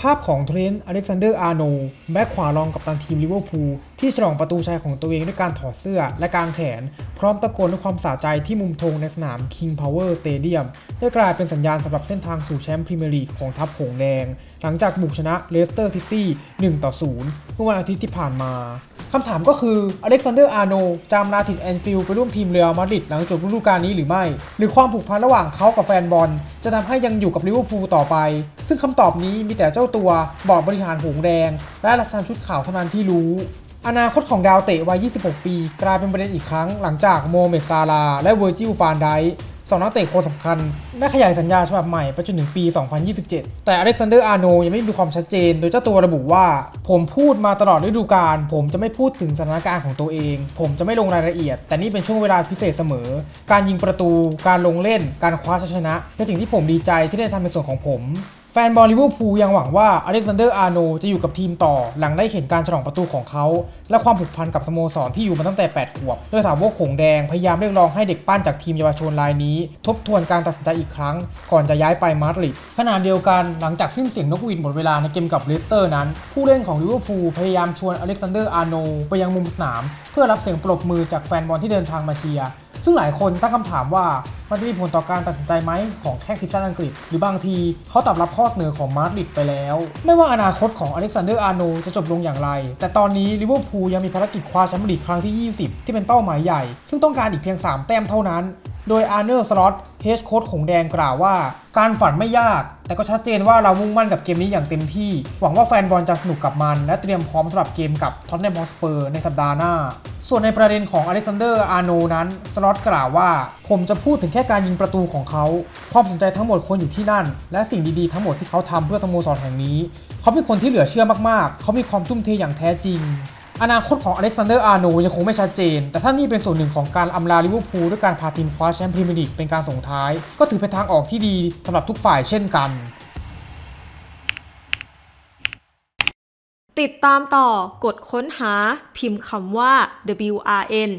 ภาพของเทรนต์อเล็กซานเดอร์อาร์โนแบ็คขวารองกับตันทีมลิเวอร์พูลที่ฉลองประตูชัยของตัวเองด้วยการถอดเสื้อและกางแขน พร้อมตะโกนด้วยความสะใจที่มุมธงในสนาม King Power Stadium ได้กลายเป็นสัญญาณสำหรับเส้นทางสู่แชมป์พรีเมียร์ลีกของทัพหงส์แดง หลังจากบุกชนะเลสเตอร์ซิตี้1ต่อ0เมื่อวันอาทิตย์ที่ผ่านมา คำถามก็คืออเล็กซานเดอร์อาร์โนจำลาถิ่นแอนฟิลด์ไปร่วมทีมเรอัลมาดริดหลังจบฤดูกาลนี้หรือไม่ หรือความผูกพันระหว่างเขากับแฟนบอล จะทำให้ยังอยู่กับลิเวอร์พูลต่อไป ซึ่งคำตอบนี้มีแต่เจ้าตัวบอร์ดบริหารหงส์แดง และราชันชุดขาวเท่านั้นที่รู้อนาคตของดาวเตะวัย 26 ปี กลายเป็นประเด็นอีกครั้งหลังจากโมเมดซาลา และเวอร์จิลฟานได สองนักเตะคนสำคัญ ได้ขยายสัญญาฉบับใหม่ไปจนถึงปี 2027 แต่อเล็กซานเดอร์อาร์โนยังไม่มีความชัดเจน โดยเจ้าตัวระบุว่า ผมพูดมาตลอดฤดูกาลผมจะไม่พูดถึงสถานการณ์ของตัวเอง ผมจะไม่ลงรายละเอียด แต่นี่เป็นช่วงเวลาพิเศษเสมอ การยิงประตู การลงเล่น การคว้าชัยชนะเป็นสิ่งที่ผมดีใจที่ได้ทำในส่วนของผม ฟนบอลลิเวอร์พูลยังหวังว่าอเล็กซานเดอร์อาร์โนจะอยู่กับทีมต่อ หลังได้เห็นการฉลองประตูของเขา และความผูกพันกับสโมสรที่อยู่มาตั้งแต่ 8 ขวบ โดยสาวกหงแดงพยายามเรียกร้องให้เด็กปั้นจากทีมเยาวชนรายนี้ ทบทวนการตัดสินใจอีกครั้ง ก่อนจะย้ายไปมาดริดขณะเดียวกันหลังจากสิ้นเสียงนกหวีดหมดเวลาในเกมกับเลสเตอร์นั้น ผู้เล่นของลิเวอร์พูลพยายามชวนอเล็กซานเดอร์อาร์โนไปยังมุมสนาม เพื่อรับเสียงปรบมือจากแฟนบอลที่เดินทางมาเชียร์ ซึ่งหลายคนตั้งคำถามว่ามันจะมีผลต่อการตัดสินใจไหมของแข้งทีมชาติอังกฤษ หรือบางทีเขาตอบรับข้อเสนอของมาดริดไปแล้ว ไม่ว่าอนาคตของอเล็กซานเดอร์อาร์โนจะจบลงอย่างไร แต่ตอนนี้ลิเวอร์พูลยังมีภารกิจคว้าแชมป์ลีกครั้งที่ 20 ที่เป็นเป้าหมายใหญ่ ซึ่งต้องการอีกเพียง 3 แต้มเท่านั้น โดยอาร์เนอร์สล็อตเฮดโค้ชของแดงกล่าวว่า การฝันไม่ยาก แต่ก็ชัดเจนว่าเรามุ่งมั่นกับเกมนี้อย่างเต็มที่ หวังว่าแฟนบอลจะสนุกกับมัน และเตรียมพร้อมสำหรับเกมกับท็อตแนมฮอสเปอร์ในสัปดาห์หน้า ส่วนในประเด็นของอเล็กซานเดอร์อาร์โนนั้นสล็อตกล่าวว่า ผมจะพูดถึงแค่การยิงประตูของเขา ความสนใจทั้งหมดควรอยู่ที่นั่น และสิ่งดีๆทั้งหมดที่เขาทำเพื่อสโมสรแห่งนี้ เขาเป็นคนที่เหลือเชื่อมากๆ เขามีความทุ่มเทอย่างแท้จริง อนาคตของอเล็กซานเดอร์อาร์โนยังคงไม่ชัดเจน แต่ถ้านี่เป็นส่วนหนึ่งของการอำลาลิเวอร์พูลด้วยการพาทีมคว้าแชมป์พรีเมียร์ลีกเป็นการส่งท้าย ก็ถือเป็นทางออกที่ดีสำหรับทุกฝ่ายเช่นกัน ติดตามต่อกดค้นหาพิมพ์คำว่า WRN